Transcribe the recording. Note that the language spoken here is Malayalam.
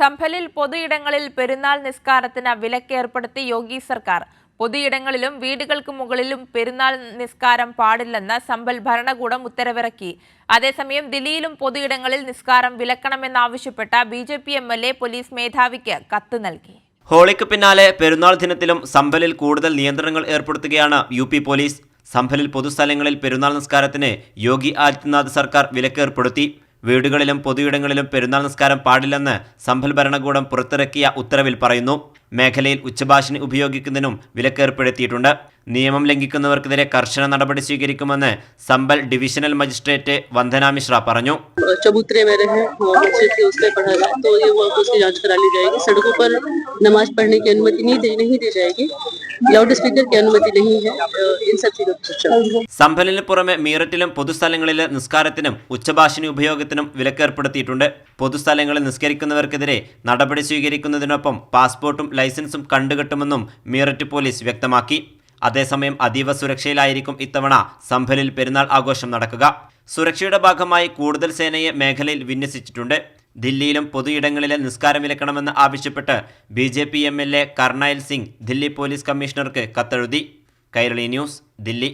സംഭലിൽ പൊതുയിടങ്ങളിൽ പെരുന്നാൾ നിസ്കാരത്തിന് വിലക്കേർപ്പെടുത്തി യോഗി സർക്കാർ. പൊതുയിടങ്ങളിലും വീടുകൾക്ക് മുകളിലും പെരുന്നാൾ നിസ്കാരം പാടില്ലെന്ന് സമ്പൽ ഭരണകൂടം ഉത്തരവിറക്കി. അതേസമയം ദില്ലിയിലും പൊതുയിടങ്ങളിൽ നിസ്കാരം വിലക്കണമെന്നാവശ്യപ്പെട്ട B J P M L A police മേധാവിക്ക് കത്ത് നൽകി. ഹോളിക്ക് പിന്നാലെ പെരുന്നാൾ ദിനത്തിലും സംഭലിൽ കൂടുതൽ നിയന്ത്രണങ്ങൾ ഏർപ്പെടുത്തുകയാണ് യു പി പോലീസ്. സംഭലിൽ പൊതുസ്ഥലങ്ങളിൽ പെരുന്നാൾ നിസ്കാരത്തിന് യോഗി ആദിത്യനാഥ് സർക്കാർ വിലക്കേർപ്പെടുത്തി. വീടുകളിലും പൊതുയിടങ്ങളിലും പെരുന്നാൾ നിസ്കാരം പാടില്ലെന്ന് സംഭൽ ഭരണകൂടം പുറത്തിറക്കിയ ഉത്തരവിൽ പറയുന്നു. മേഖലയിൽ ഉച്ചഭാഷിണി ഉപയോഗിക്കുന്നതിനും വിലക്കേർപ്പെടുത്തിയിട്ടുണ്ട്. നിയമം ലംഘിക്കുന്നവർക്കെതിരെ കർശന നടപടി സ്വീകരിക്കുമെന്ന് സംഭൽ ഡിവിഷണൽ മജിസ്ട്രേറ്റ് വന്ദന മിശ്ര പറഞ്ഞു चबूतरे में रहे वो मस्जिद के उसमें पढ़ा जाए तो ये वो उसकी जांच करा ली जाएगी सड़कों पर नमाज पढ़ने की अनुमति नहीं दी नहीं दी जाएगी लाउड स्पीकर की अनुमति नहीं है अ, इन सब चीजों पर चर्चा സംഭലിന് പുറമെ മീററ്റിലും പൊതുസ്ഥലങ്ങളിലെ നിസ്കാരത്തിനും ഉച്ചഭാഷിണി ഉപയോഗത്തിനും വിലക്കേർപ്പെടുത്തിയിട്ടുണ്ട് പൊതുസ്ഥലങ്ങളിൽ നിസ്കരിക്കുന്നവർക്കെതിരെ നടപടി സ്വീകരിക്കുന്നതിനൊപ്പം പാസ്പോർട്ടും ലൈസൻസും കണ്ടുകെട്ടുമെന്നും മീററ്റ് പോലീസ് വ്യക്തമാക്കി അതേസമയം അതീവ സുരക്ഷയിലായിരിക്കും ഇത്തവണ സംഭലിൽ പെരുന്നാൾ ആഘോഷം നടക്കുക. സുരക്ഷയുടെ ഭാഗമായി കൂടുതൽ സേനയെ മേഖലയിൽ വിന്യസിച്ചിട്ടുണ്ട്. ദില്ലിയിലും പൊതുയിടങ്ങളിലെ നിസ്കാരം വിലക്കണമെന്ന് ആവശ്യപ്പെട്ട് B J P M L A Karnail Singh Delhi police കമ്മീഷണർക്ക് കത്തെഴുതി. കൈരളി ന്യൂസ് ദില്ലി.